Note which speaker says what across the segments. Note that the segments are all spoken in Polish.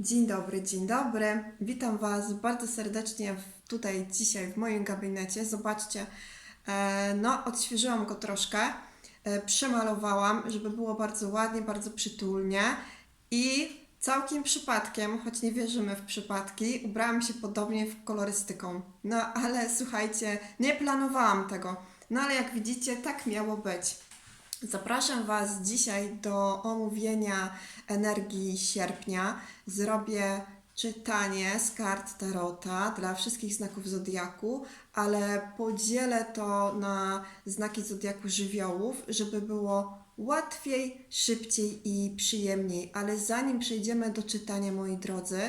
Speaker 1: Dzień dobry, dzień dobry. Witam Was bardzo serdecznie tutaj dzisiaj w moim gabinecie. Zobaczcie, e, no odświeżyłam go troszkę, e, przemalowałam, żeby było bardzo ładnie, bardzo przytulnie i całkiem przypadkiem, choć nie wierzymy w przypadki, ubrałam się podobnie w kolorystyką. No ale słuchajcie, nie planowałam tego. No ale jak widzicie, tak miało być. Zapraszam Was dzisiaj do omówienia energii sierpnia. Zrobię czytanie z kart Tarota dla wszystkich znaków zodiaku, ale podzielę to na znaki zodiaku żywiołów, żeby było łatwiej, szybciej i przyjemniej. Ale zanim przejdziemy do czytania, moi drodzy,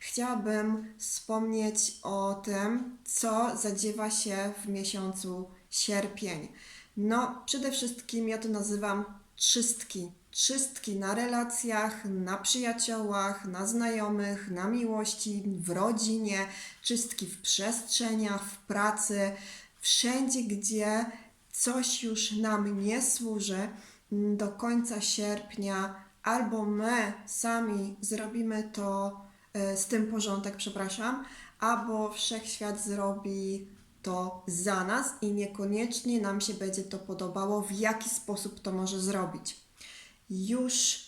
Speaker 1: chciałabym wspomnieć o tym, co zadziewa się w miesiącu sierpień. No, przede wszystkim ja to nazywam czystki. Czystki na relacjach, na przyjaciołach, na znajomych, na miłości, w rodzinie, czystki w przestrzeniach, w pracy, wszędzie, gdzie coś już nam nie służy mm, do końca sierpnia, albo my sami zrobimy to e, z tym porządek, przepraszam, albo wszechświat zrobi to za nas i niekoniecznie nam się będzie to podobało, w jaki sposób to może zrobić. Już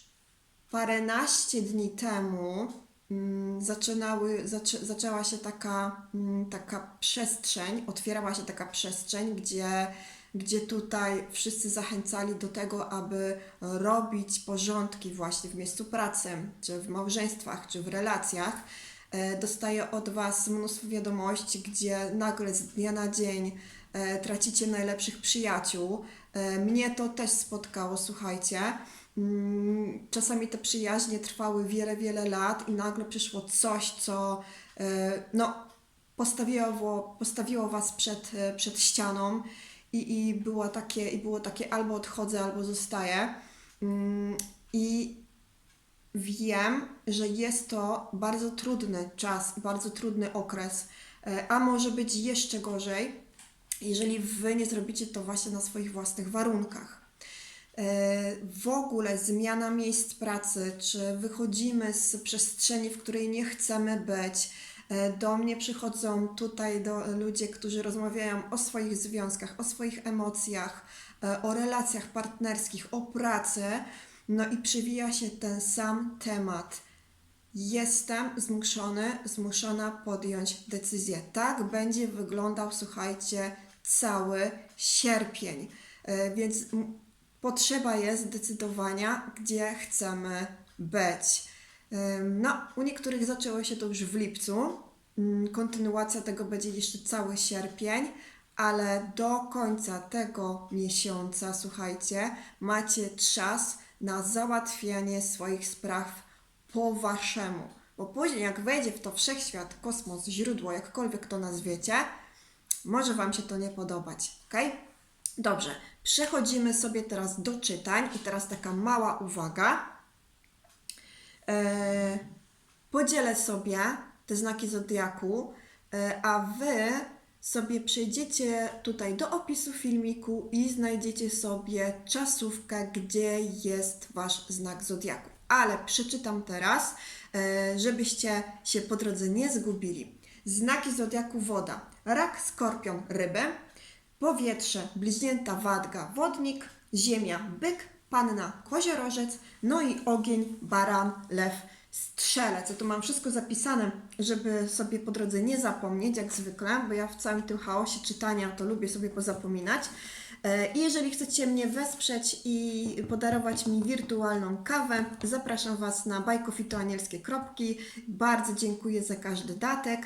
Speaker 1: paręnaście dni temu mm, zaczynały, zaczę, zaczęła się taka, mm, taka przestrzeń, otwierała się taka przestrzeń, gdzie, gdzie tutaj wszyscy zachęcali do tego, aby robić porządki właśnie w miejscu pracy, czy w małżeństwach, czy w relacjach. E, Dostaję od Was mnóstwo wiadomości, gdzie nagle z dnia na dzień e, tracicie najlepszych przyjaciół. E, Mnie to też spotkało, słuchajcie. Mm, Czasami te przyjaźnie trwały wiele, wiele lat i nagle przyszło coś, co no, postawiło, postawiło Was przed, przed ścianą i, i, było takie, i było takie albo odchodzę, albo zostaję. Mm, I Wiem, że jest to bardzo trudny czas, bardzo trudny okres, e, a może być jeszcze gorzej, jeżeli wy nie zrobicie to właśnie na swoich własnych warunkach. E, W ogóle zmiana miejsc pracy, czy wychodzimy z przestrzeni, w której nie chcemy być. E, Do mnie przychodzą tutaj do ludzie, którzy rozmawiają o swoich związkach, o swoich emocjach, o relacjach partnerskich, o pracy. No i przywija się ten sam temat. Jestem zmuszony, zmuszona podjąć decyzję. Tak będzie wyglądał, słuchajcie, cały sierpień. E, Więc potrzeba jest decydowania, gdzie chcemy być. Ym, No, u niektórych zaczęło się to już w lipcu. Ym, Kontynuacja tego będzie jeszcze cały sierpień, ale do końca tego miesiąca, słuchajcie, macie czas na załatwianie swoich spraw po waszemu. Bo później, jak wejdzie w to wszechświat, kosmos, źródło, jakkolwiek to nazwiecie, może Wam się to nie podobać, ok? Dobrze, przechodzimy sobie teraz do czytań i teraz taka mała uwaga. E, podzielę sobie te znaki zodiaku, e, a Wy sobie przejdziecie tutaj do opisu filmiku i znajdziecie sobie czasówkę, gdzie jest Wasz znak zodiaku. Ale przeczytam teraz, e, żebyście się po drodze nie zgubili. Znaki zodiaku woda. Rak, skorpion, ryby. Powietrze, bliźnięta, wadga, wodnik. Ziemia, byk, panna, koziorożec. No i ogień, baran, lew, strzelec. Ja tu mam wszystko zapisane, żeby sobie po drodze nie zapomnieć, jak zwykle, bo ja w całym tym chaosie czytania to lubię sobie pozapominać. E, I jeżeli chcecie mnie wesprzeć i podarować mi wirtualną kawę, zapraszam Was na bajkofitoanielskie kropki. Bardzo dziękuję za każdy datek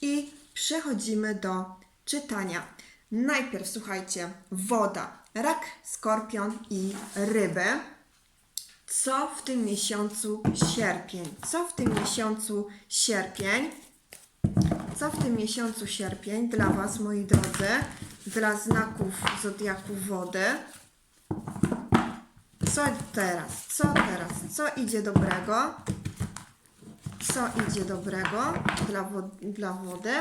Speaker 1: i przechodzimy do czytania. Najpierw słuchajcie, woda, rak, skorpion i ryby. Co w tym miesiącu sierpień? Co w tym miesiącu sierpień? Co w tym miesiącu sierpień dla Was, moi drodzy, dla znaków zodiaku wody? Co teraz? Co teraz? Co idzie dobrego? Co idzie dobrego dla, wo- dla wody?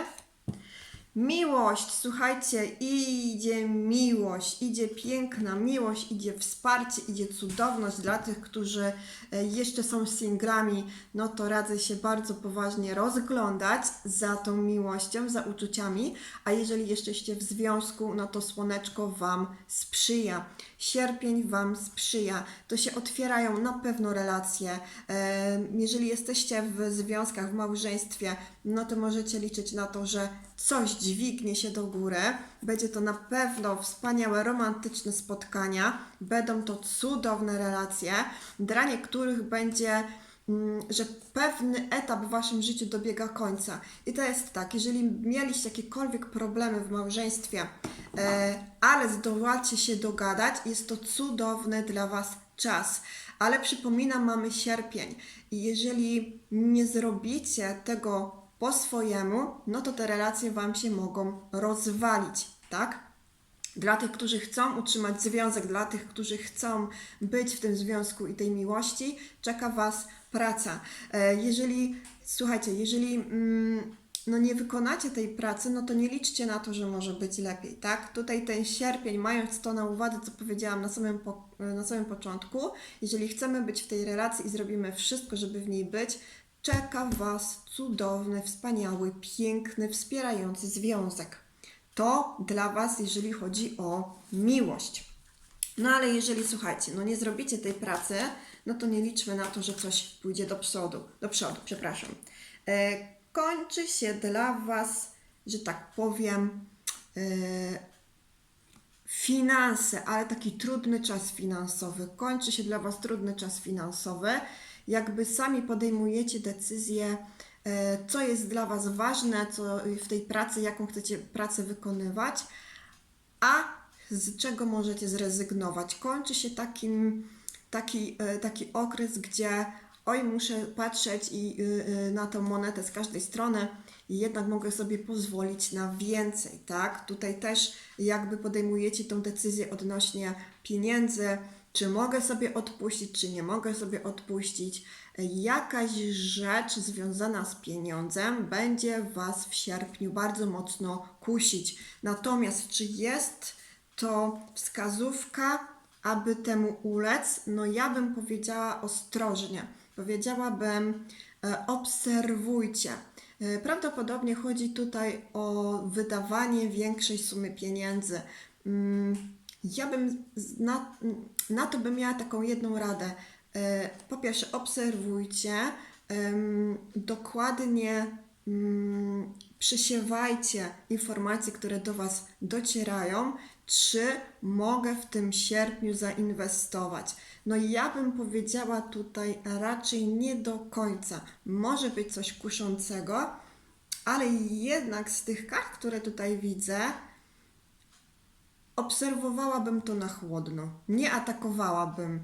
Speaker 1: Miłość, słuchajcie, idzie miłość, idzie piękna miłość, idzie wsparcie, idzie cudowność dla tych, którzy e, jeszcze są singlami. No to radzę się bardzo poważnie rozglądać za tą miłością, za uczuciami, a jeżeli jesteście w związku, no to słoneczko Wam sprzyja. Sierpień Wam sprzyja. To się otwierają na pewno relacje. E, Jeżeli jesteście w związkach, w małżeństwie, no to możecie liczyć na to, że coś dźwignie się do góry. Będzie to na pewno wspaniałe, romantyczne spotkania. Będą to cudowne relacje. Dla niektórych będzie mm, że pewny etap w waszym życiu dobiega końca. I to jest tak, jeżeli mieliście jakiekolwiek problemy w małżeństwie, e, ale zdołacie się dogadać, jest to cudowny dla was czas. Ale przypominam, mamy sierpień i jeżeli nie zrobicie tego po swojemu, no to te relacje wam się mogą rozwalić, tak? Dla tych, którzy chcą utrzymać związek, dla tych, którzy chcą być w tym związku i tej miłości, czeka Was praca. E, Jeżeli, słuchajcie, jeżeli mm, no nie wykonacie tej pracy, no to nie liczcie na to, że może być lepiej, tak? Tutaj ten sierpień, mając to na uwadze, co powiedziałam na samym, po, na samym początku, jeżeli chcemy być w tej relacji i zrobimy wszystko, żeby w niej być, czeka Was cudowny, wspaniały, piękny, wspierający związek. To dla Was, jeżeli chodzi o miłość. No ale jeżeli, słuchajcie, no nie zrobicie tej pracy, no to nie liczmy na to, że coś pójdzie do przodu, do przodu, przepraszam. E, kończy się dla Was, że tak powiem, e, finanse, ale taki trudny czas finansowy. Kończy się dla Was trudny czas finansowy. Jakby sami podejmujecie decyzję, e, co jest dla Was ważne, co w tej pracy, jaką chcecie pracę wykonywać, a z czego możecie zrezygnować. Kończy się takim, taki, e, taki okres, gdzie oj, muszę patrzeć i, y, na tą monetę z każdej strony i jednak mogę sobie pozwolić na więcej, tak? Tutaj też jakby podejmujecie tą decyzję odnośnie pieniędzy, czy mogę sobie odpuścić, czy nie mogę sobie odpuścić. Jakaś rzecz związana z pieniądzem będzie Was w sierpniu bardzo mocno kusić. Natomiast czy jest to wskazówka, aby temu ulec? No ja bym powiedziała ostrożnie. Powiedziałabym e, obserwujcie. E, Prawdopodobnie chodzi tutaj o wydawanie większej sumy pieniędzy. Ja bym na, na to bym miała taką jedną radę. E, Po pierwsze, obserwujcie, dokładnie mm, przesiewajcie informacje, które do Was docierają, czy mogę w tym sierpniu zainwestować. No ja bym powiedziała tutaj raczej nie do końca. Może być coś kuszącego, ale jednak z tych kart, które tutaj widzę, obserwowałabym to na chłodno. Nie atakowałabym,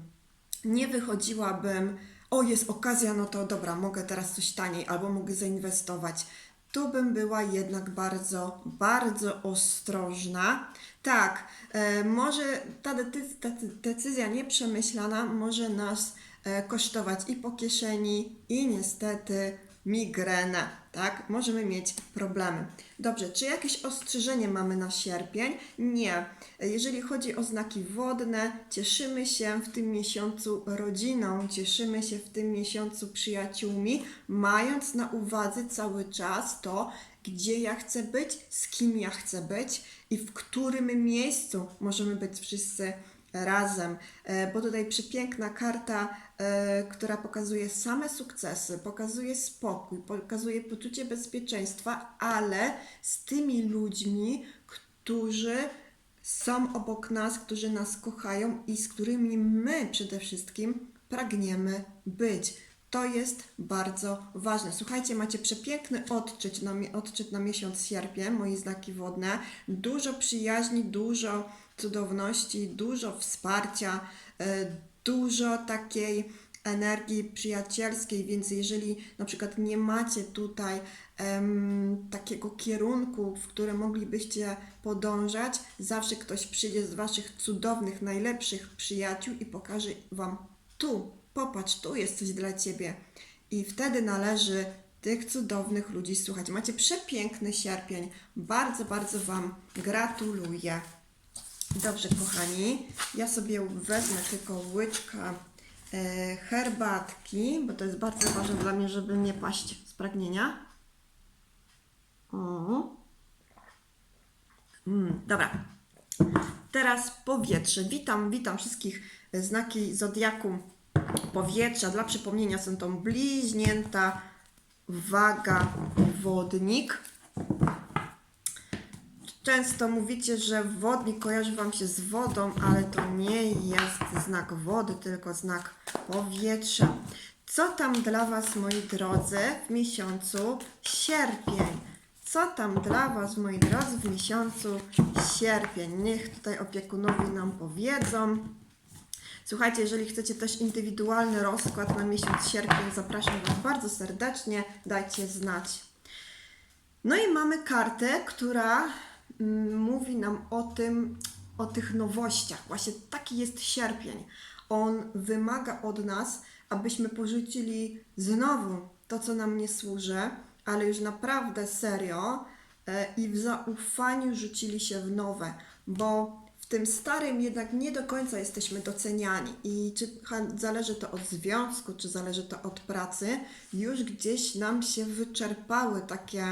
Speaker 1: nie wychodziłabym, o jest okazja, no to dobra, mogę teraz coś taniej albo mogę zainwestować. Tu bym była jednak bardzo, bardzo ostrożna. Tak, e, może ta, decyzja, ta decyzja nieprzemyślana może nas e, kosztować i po kieszeni, i niestety migrenę, tak? Możemy mieć problemy. Dobrze, czy jakieś ostrzeżenie mamy na sierpień? Nie. Jeżeli chodzi o znaki wodne, cieszymy się w tym miesiącu rodziną, cieszymy się w tym miesiącu przyjaciółmi, mając na uwadze cały czas to, gdzie ja chcę być, z kim ja chcę być i w którym miejscu możemy być wszyscy razem, E, bo tutaj przepiękna karta, e, która pokazuje same sukcesy, pokazuje spokój, pokazuje poczucie bezpieczeństwa, ale z tymi ludźmi, którzy są obok nas, którzy nas kochają i z którymi my przede wszystkim pragniemy być. To jest bardzo ważne. Słuchajcie, macie przepiękny odczyt na, odczyt na miesiąc sierpień, moje znaki wodne. Dużo przyjaźni, dużo cudowności, dużo wsparcia, e, dużo takiej energii przyjacielskiej, więc jeżeli na przykład nie macie tutaj takiego kierunku, w którym moglibyście podążać, zawsze ktoś przyjdzie z Waszych cudownych, najlepszych przyjaciół i pokaże Wam tu, popatrz, tu jest coś dla Ciebie. I wtedy należy tych cudownych ludzi. Słuchajcie, macie przepiękny sierpień. Bardzo, bardzo Wam gratuluję. Dobrze, kochani, ja sobie wezmę tylko łyczka e, herbatki, bo to jest bardzo ważne dla mnie, żeby nie paść z pragnienia. Mm, dobra. Teraz powietrze. Witam, witam wszystkich znaki zodiaku powietrza. Dla przypomnienia są to bliźnięta, waga, wodnik. Często mówicie, że wodnik kojarzy Wam się z wodą, ale to nie jest znak wody, tylko znak powietrza. Co tam dla Was, moi drodzy, w miesiącu sierpień? Co tam dla Was, moi drodzy, w miesiącu sierpień? Niech tutaj opiekunowie nam powiedzą. Słuchajcie, jeżeli chcecie też indywidualny rozkład na miesiąc sierpień, zapraszam Was bardzo serdecznie, dajcie znać. No i mamy kartę, która mm, mówi nam o tym, o tych nowościach. Właśnie taki jest sierpień. On wymaga od nas, abyśmy porzucili znowu to, co nam nie służy, ale już naprawdę serio e, i w zaufaniu rzucili się w nowe, bo w tym starym jednak nie do końca jesteśmy doceniani i czy zależy to od związku, czy zależy to od pracy, już gdzieś nam się wyczerpały takie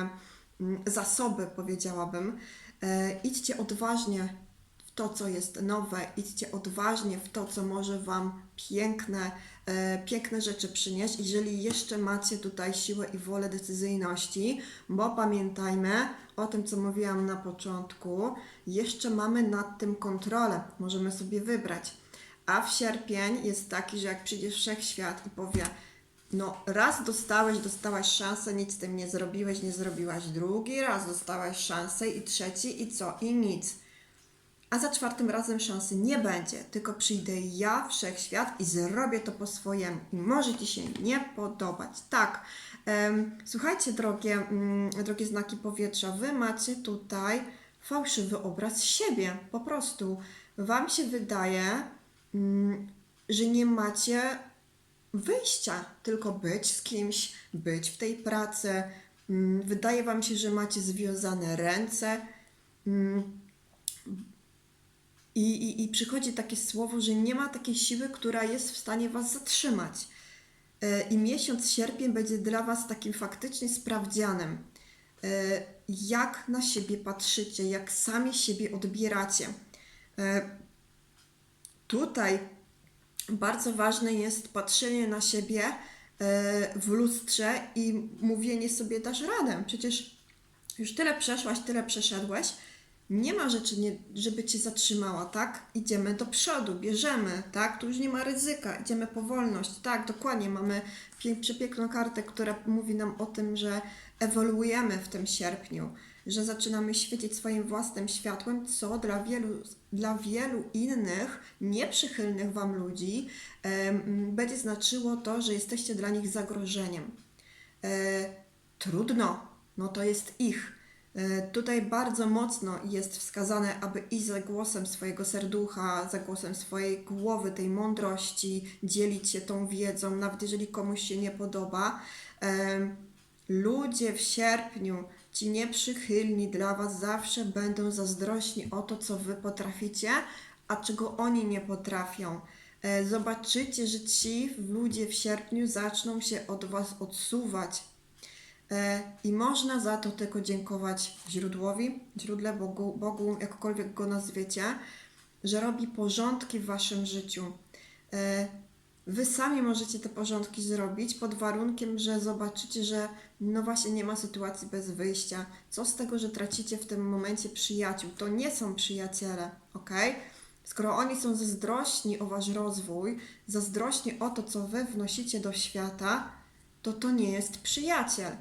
Speaker 1: mm, zasoby, powiedziałabym. E, idźcie odważnie w to, co jest nowe, idźcie odważnie w to, co może Wam piękne, e, piękne rzeczy przynieść, jeżeli jeszcze macie tutaj siłę i wolę decyzyjności, bo pamiętajmy o tym, co mówiłam na początku, jeszcze mamy nad tym kontrolę, możemy sobie wybrać. A w sierpień jest taki, że jak przyjdzie wszechświat i powie, no raz dostałeś, dostałaś szansę, nic z tym nie zrobiłeś, nie zrobiłaś, drugi raz dostałaś szansę i trzeci i co? I nic. A za czwartym razem szansy nie będzie, tylko przyjdę ja, wszechświat i zrobię to po swojemu. I może Ci się nie podobać. Tak, słuchajcie, drogie, mm, drogie znaki powietrza, Wy macie tutaj fałszywy obraz siebie. Po prostu Wam się wydaje, mm, że nie macie wyjścia, tylko być z kimś, być w tej pracy. Mm, Wydaje Wam się, że macie związane ręce. I, i, I przychodzi takie słowo, że nie ma takiej siły, która jest w stanie Was zatrzymać. E, I miesiąc sierpień będzie dla Was takim faktycznie sprawdzianem. E, Jak na siebie patrzycie, jak sami siebie odbieracie. E, Tutaj bardzo ważne jest patrzenie na siebie w lustrze i mówienie sobie dasz radę. Przecież już tyle przeszłaś, tyle przeszedłeś. Nie ma rzeczy, nie, żeby cię zatrzymała, tak? Idziemy do przodu, bierzemy, tak? Tu już nie ma ryzyka, idziemy po wolność, tak? Dokładnie, mamy przepiękną kartę, która mówi nam o tym, że ewoluujemy w tym sierpniu, że zaczynamy świecić swoim własnym światłem, co dla wielu, dla wielu innych, nieprzychylnych Wam ludzi em, będzie znaczyło to, że jesteście dla nich zagrożeniem. E, trudno, no to jest ich. E, Tutaj bardzo mocno jest wskazane, aby iść za głosem swojego serducha, za głosem swojej głowy, tej mądrości, dzielić się tą wiedzą, nawet jeżeli komuś się nie podoba. Em, Ludzie w sierpniu, ci nieprzychylni dla Was, zawsze będą zazdrośni o to, co Wy potraficie, a czego oni nie potrafią. E, Zobaczycie, że ci ludzie w sierpniu zaczną się od Was odsuwać. E, I można za to tylko dziękować źródłowi, źródle Bogu, Bogu, jakkolwiek go nazwiecie, że robi porządki w waszym życiu. E, Wy sami możecie te porządki zrobić pod warunkiem, że zobaczycie, że no właśnie nie ma sytuacji bez wyjścia. Co z tego, że tracicie w tym momencie przyjaciół? To nie są przyjaciele, ok? Skoro oni są zazdrośni o wasz rozwój, zazdrośni o to, co wy wnosicie do świata, to to nie jest przyjaciel.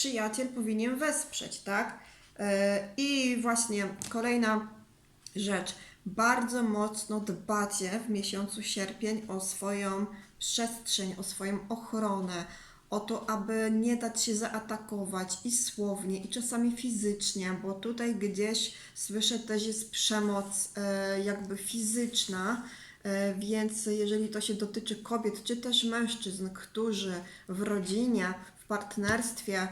Speaker 1: Przyjaciel powinien wesprzeć, tak? E, I właśnie kolejna rzecz. Bardzo mocno dbacie w miesiącu sierpień o swoją przestrzeń, o swoją ochronę, o to, aby nie dać się zaatakować i słownie, i czasami fizycznie, bo tutaj gdzieś słyszę też jest przemoc e, jakby fizyczna E, Więc jeżeli to się dotyczy kobiet, czy też mężczyzn, którzy w rodzinie, w partnerstwie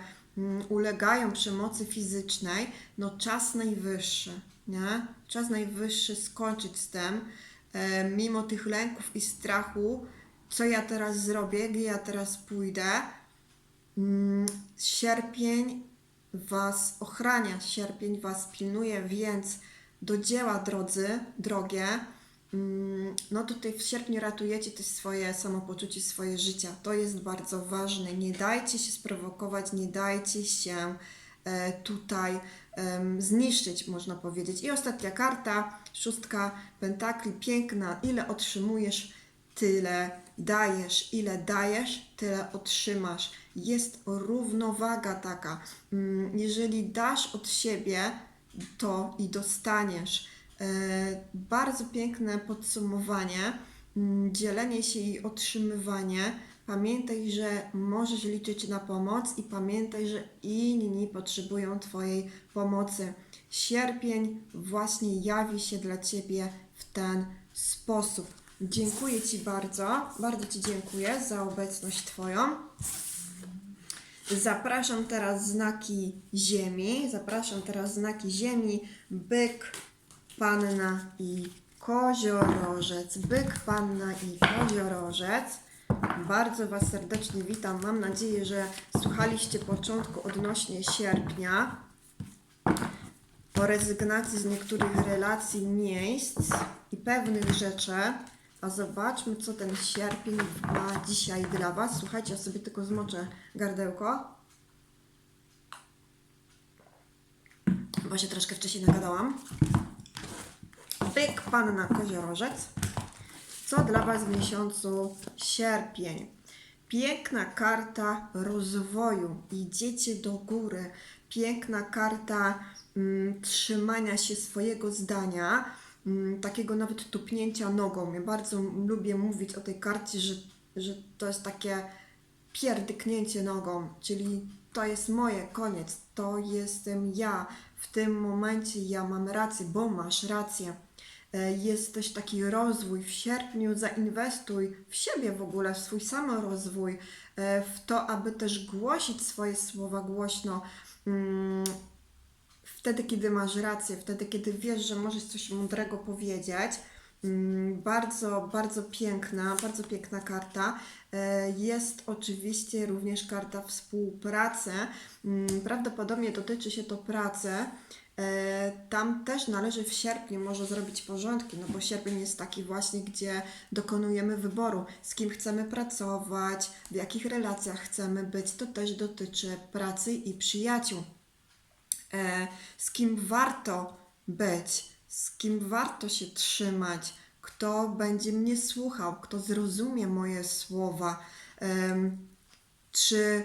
Speaker 1: ulegają przemocy fizycznej, no czas najwyższy, nie? Czas najwyższy skończyć z tym, e, mimo tych lęków i strachu, co ja teraz zrobię, gdzie ja teraz pójdę. Mm, Sierpień Was ochrania, sierpień Was pilnuje, więc do dzieła, drodzy, drogie. Mm, No tutaj w sierpniu ratujecie też swoje samopoczucie, swoje życie. To jest bardzo ważne. Nie dajcie się sprowokować, nie dajcie się e, tutaj zniszczyć, można powiedzieć. I ostatnia karta, szóstka pentakli, piękna. Ile otrzymujesz, tyle dajesz. Ile dajesz, tyle otrzymasz. Jest równowaga taka. Mm, Jeżeli dasz od siebie, to i dostaniesz. E, Bardzo piękne podsumowanie, mm, dzielenie się i otrzymywanie. Pamiętaj, że możesz liczyć na pomoc i pamiętaj, że inni potrzebują Twojej pomocy. Sierpień właśnie jawi się dla Ciebie w ten sposób. Dziękuję Ci bardzo, bardzo Ci dziękuję za obecność Twoją. Zapraszam teraz znaki ziemi. Zapraszam teraz znaki ziemi. Byk, panna i koziorożec. Byk, panna i koziorożec. Bardzo Was serdecznie witam. Mam nadzieję, że słuchaliście początku odnośnie sierpnia o rezygnacji z niektórych relacji, miejsc i pewnych rzeczy. A zobaczmy, co ten sierpień ma dzisiaj dla Was. Słuchajcie, ja sobie tylko zmoczę gardełko. Bo się troszkę wcześniej nagadałam. Pyk, panna koziorożec. Co dla Was w miesiącu sierpień? Piękna karta rozwoju. Idziecie do góry. Piękna karta mm, trzymania się swojego zdania, mm, takiego nawet tupnięcia nogą. Ja bardzo lubię mówić o tej karcie, że, że to jest takie pierdyknięcie nogą, czyli to jest moje, koniec, to jestem ja. W tym momencie ja mam rację, bo masz rację. E, Jest też taki rozwój. W sierpniu zainwestuj w siebie w ogóle, w swój samorozwój, e, w to, aby też głosić swoje słowa głośno. Mm, Wtedy, kiedy masz rację, wtedy, kiedy wiesz, że możesz coś mądrego powiedzieć. Mm, Bardzo, bardzo piękna, bardzo piękna karta. E, Jest oczywiście również karta współpracy. Mm, Prawdopodobnie dotyczy się to pracy. E, Tam też należy w sierpniu może zrobić porządki, no bo sierpień jest taki właśnie, gdzie dokonujemy wyboru, z kim chcemy pracować, w jakich relacjach chcemy być. To też dotyczy pracy i przyjaciół e, z kim warto być, z kim warto się trzymać, kto będzie mnie słuchał, kto zrozumie moje słowa. Czy,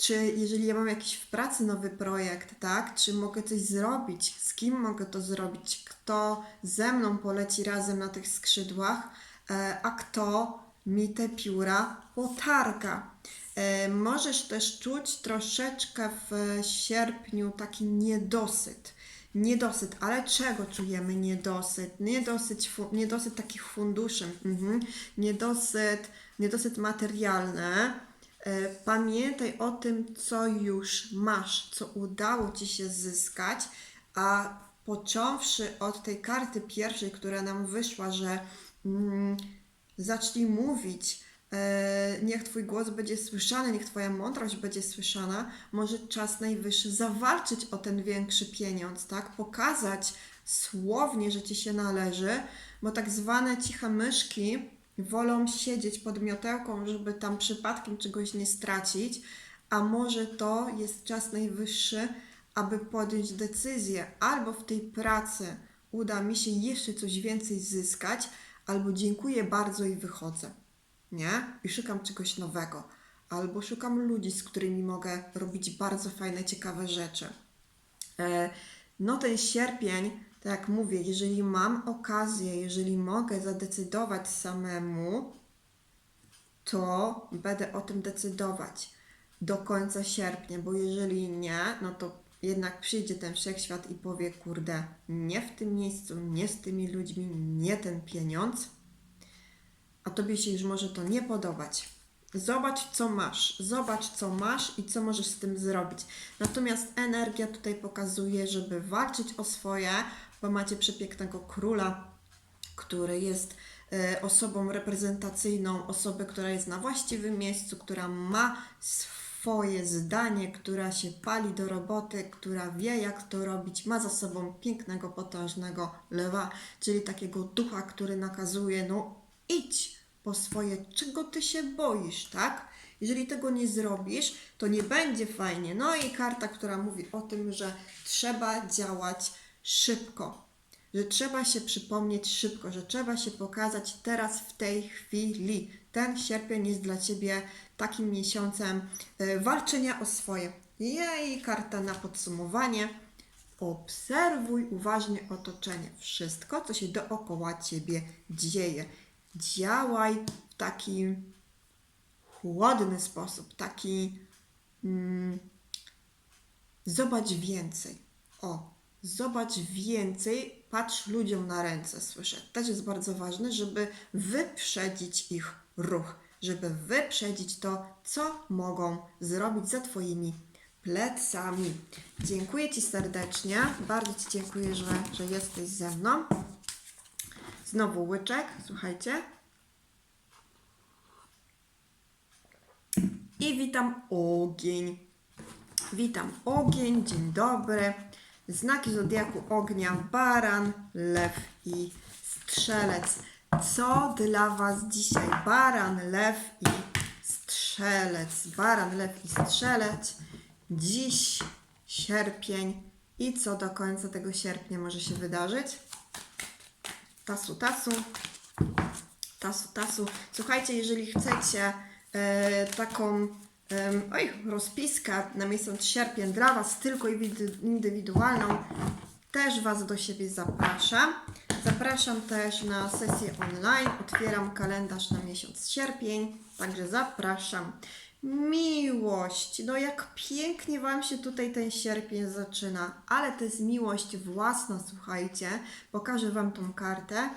Speaker 1: czy jeżeli ja mam jakiś w pracy nowy projekt, tak, czy mogę coś zrobić, z kim mogę to zrobić, kto ze mną poleci razem na tych skrzydłach, e, a kto mi te pióra potarga. E, Możesz też czuć troszeczkę w sierpniu taki niedosyt. Niedosyt, ale czego czujemy niedosyt? Niedosyt, niedosyt takich funduszy, mhm. niedosyt, niedosyt materialny. E, Pamiętaj o tym, co już masz, co udało Ci się zyskać, a począwszy od tej karty pierwszej, która nam wyszła, że mm, zacznij mówić, e, niech Twój głos będzie słyszany, niech Twoja mądrość będzie słyszana, może czas najwyższy zawalczyć o ten większy pieniądz, tak? Pokazać słownie, że Ci się należy, bo tak zwane ciche myszki wolą siedzieć pod miotełką, żeby tam przypadkiem czegoś nie stracić, a może to jest czas najwyższy, aby podjąć decyzję, albo w tej pracy uda mi się jeszcze coś więcej zyskać, albo dziękuję bardzo i wychodzę, nie? I szukam czegoś nowego, albo szukam ludzi, z którymi mogę robić bardzo fajne, ciekawe rzeczy. E, No ten sierpień, tak jak mówię, jeżeli mam okazję, jeżeli mogę zadecydować samemu, to będę o tym decydować do końca sierpnia, bo jeżeli nie, no to jednak przyjdzie ten wszechświat i powie, kurde, nie w tym miejscu, nie z tymi ludźmi, nie ten pieniądz, a tobie się już może to nie podobać. Zobacz, co masz, zobacz, co masz i co możesz z tym zrobić. Natomiast energia tutaj pokazuje, żeby walczyć o swoje, bo macie przepięknego króla, który jest e, osobą reprezentacyjną, osobę, która jest na właściwym miejscu, która ma swoje zdanie, która się pali do roboty, która wie, jak to robić, ma za sobą pięknego, potężnego lewa, czyli takiego ducha, który nakazuje, no idź po swoje, czego ty się boisz, tak? Jeżeli tego nie zrobisz, to nie będzie fajnie. No i karta, która mówi o tym, że trzeba działać szybko że trzeba się przypomnieć szybko, że trzeba się pokazać teraz, w tej chwili. Ten sierpień jest dla Ciebie takim miesiącem e, walczenia o swoje. Jej, karta na podsumowanie. Obserwuj uważnie otoczenie. Wszystko, co się dookoła Ciebie dzieje. Działaj w taki chłodny sposób, taki mm, zobacz więcej. O, zobacz więcej, patrz ludziom na ręce, słyszę. Też jest bardzo ważne, żeby wyprzedzić ich ruch, żeby wyprzedzić to, co mogą zrobić za Twoimi plecami. Dziękuję Ci serdecznie, bardzo Ci dziękuję, że, że jesteś ze mną. Znowu łyczek, słuchajcie. I witam ogień. Witam ogień, dzień dobry. Znaki zodiaku ognia, baran, lew i strzelec. Co dla Was dzisiaj? Baran, lew i strzelec. Baran, lew i strzelec. Dziś sierpień. I co do końca tego sierpnia może się wydarzyć? Tasu, tasu. Tasu, tasu. Słuchajcie, jeżeli chcecie e, taką oj, rozpiskę na miesiąc sierpień dla Was, tylko indy- indywidualną, też Was do siebie zapraszam. Zapraszam też na sesję online. Otwieram kalendarz na miesiąc sierpień, także zapraszam. Miłość. No jak pięknie Wam się tutaj ten sierpień zaczyna, ale to jest miłość własna, słuchajcie. Pokażę Wam tą kartę.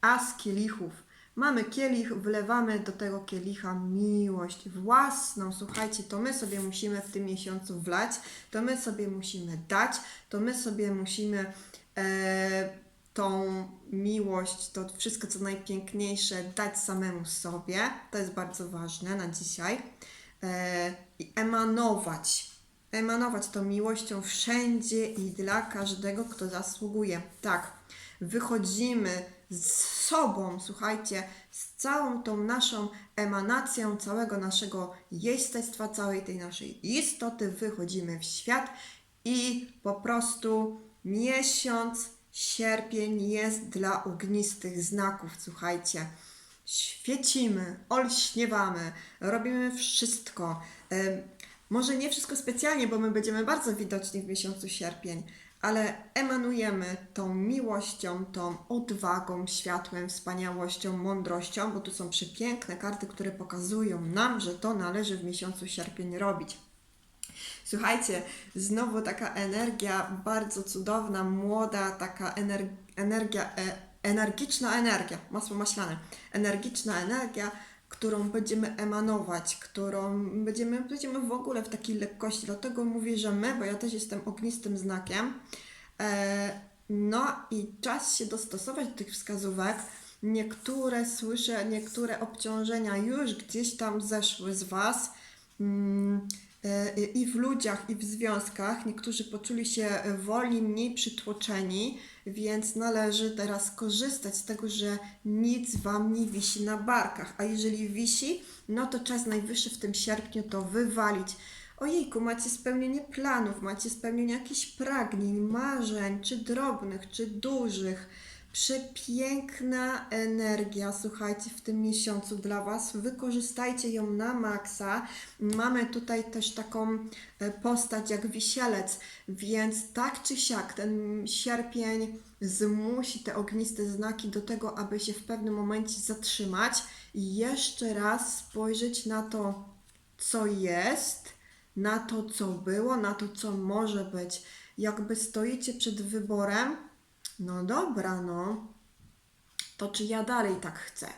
Speaker 1: As kielichów. Mamy kielich, wlewamy do tego kielicha miłość własną. Słuchajcie, to my sobie musimy w tym miesiącu wlać, to my sobie musimy dać, to my sobie musimy e, tą miłość, to wszystko co najpiękniejsze dać samemu sobie. To jest bardzo ważne na dzisiaj. E, I emanować. Emanować tą miłością wszędzie i dla każdego, kto zasługuje. Tak, wychodzimy z sobą, słuchajcie, z całą tą naszą emanacją, całego naszego jestestwa, całej tej naszej istoty, wychodzimy w świat i po prostu miesiąc sierpień jest dla ognistych znaków, słuchajcie. Świecimy, olśniewamy, robimy wszystko. Może nie wszystko specjalnie, bo my będziemy bardzo widoczni w miesiącu sierpień, ale emanujemy tą miłością, tą odwagą, światłem, wspaniałością, mądrością, bo tu są przepiękne karty, które pokazują nam, że to należy w miesiącu sierpień robić. Słuchajcie, znowu taka energia bardzo cudowna, młoda, taka ener- energia, e, energiczna energia, masło maślane, energiczna energia, którą będziemy emanować, którą będziemy, będziemy w ogóle w takiej lekkości. Dlatego mówię, że my, bo ja też jestem ognistym znakiem. E, no i czas się dostosować do tych wskazówek. Niektóre słyszę, niektóre obciążenia już gdzieś tam zeszły z Was. E, i w ludziach, i w związkach. Niektórzy poczuli się wolni, mniej przytłoczeni, więc należy teraz korzystać z tego, że nic Wam nie wisi na barkach. A jeżeli wisi, no to czas najwyższy w tym sierpniu to wywalić. Ojejku, macie spełnienie planów, macie spełnienie jakichś pragnień, marzeń, czy drobnych, czy dużych. Przepiękna energia, słuchajcie, w tym miesiącu dla Was. Wykorzystajcie ją na maksa. Mamy tutaj też taką e, postać jak wisielec, więc tak czy siak ten sierpień zmusi te ogniste znaki do tego, aby się w pewnym momencie zatrzymać i jeszcze raz spojrzeć na to, co jest, na to, co było, na to, co może być. Jakby stoicie przed wyborem, no dobra, no, to czy ja dalej tak chcę?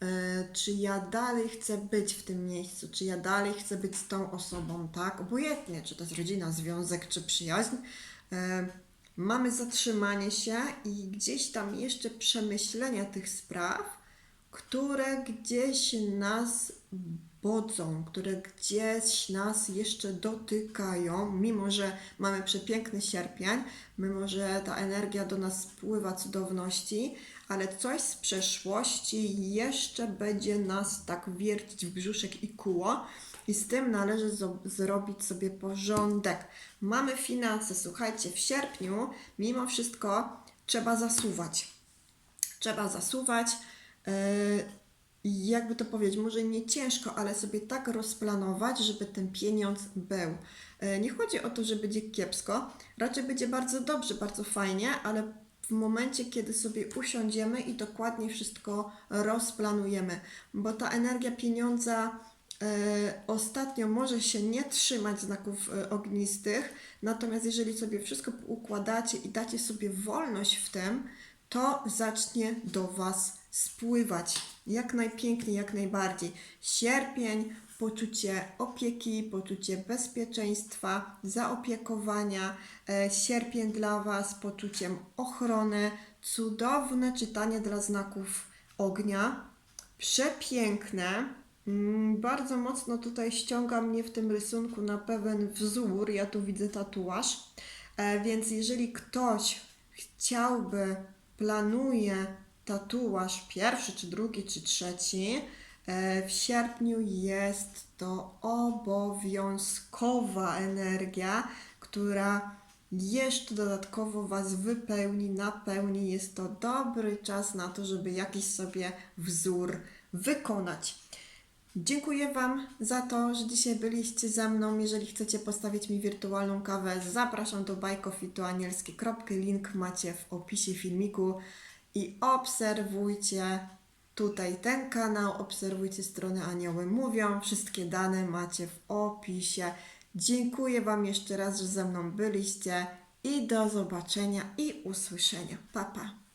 Speaker 1: e, czy ja dalej chcę być w tym miejscu, czy ja dalej chcę być z tą osobą, tak? Obojętnie, czy to jest rodzina, związek, czy przyjaźń. E, mamy zatrzymanie się i gdzieś tam jeszcze przemyślenia tych spraw, które gdzieś nas bodzą, które gdzieś nas jeszcze dotykają, mimo że mamy przepiękny sierpień, mimo że ta energia do nas spływa cudowności, ale coś z przeszłości jeszcze będzie nas tak wiercić w brzuszek i kuło. I z tym należy zrobić sobie porządek. Mamy finanse, słuchajcie, w sierpniu mimo wszystko trzeba zasuwać trzeba zasuwać. Yy, jakby to powiedzieć, może nie ciężko, ale sobie tak rozplanować, żeby ten pieniądz był. Yy, Nie chodzi o to, że będzie kiepsko, raczej będzie bardzo dobrze, bardzo fajnie, ale w momencie, kiedy sobie usiądziemy i dokładnie wszystko rozplanujemy, bo ta energia pieniądza e, ostatnio może się nie trzymać znaków e, ognistych, natomiast jeżeli sobie wszystko układacie i dacie sobie wolność w tym, to zacznie do Was spływać. Jak najpiękniej, jak najbardziej. Sierpień, poczucie opieki, poczucie bezpieczeństwa, zaopiekowania. E, sierpień dla Was poczuciem ochrony. Cudowne czytanie dla znaków ognia. Przepiękne. Mm, Bardzo mocno tutaj ściąga mnie w tym rysunku na pewien wzór. Ja tu widzę tatuaż. E, więc jeżeli ktoś chciałby, planuje tatuaż pierwszy, czy drugi, czy trzeci, e, w sierpniu jest to obowiązkowa energia, która jeszcze dodatkowo Was wypełni, napełni. Jest to dobry czas na to, żeby jakiś sobie wzór wykonać. Dziękuję Wam za to, że dzisiaj byliście ze mną. Jeżeli chcecie postawić mi wirtualną kawę, zapraszam do bajkofitu.anielskie.kropki. Link macie w opisie filmiku i obserwujcie tutaj ten kanał, obserwujcie stronę Anioły Mówią. Wszystkie dane macie w opisie. Dziękuję Wam jeszcze raz, że ze mną byliście i do zobaczenia i usłyszenia. Pa, pa.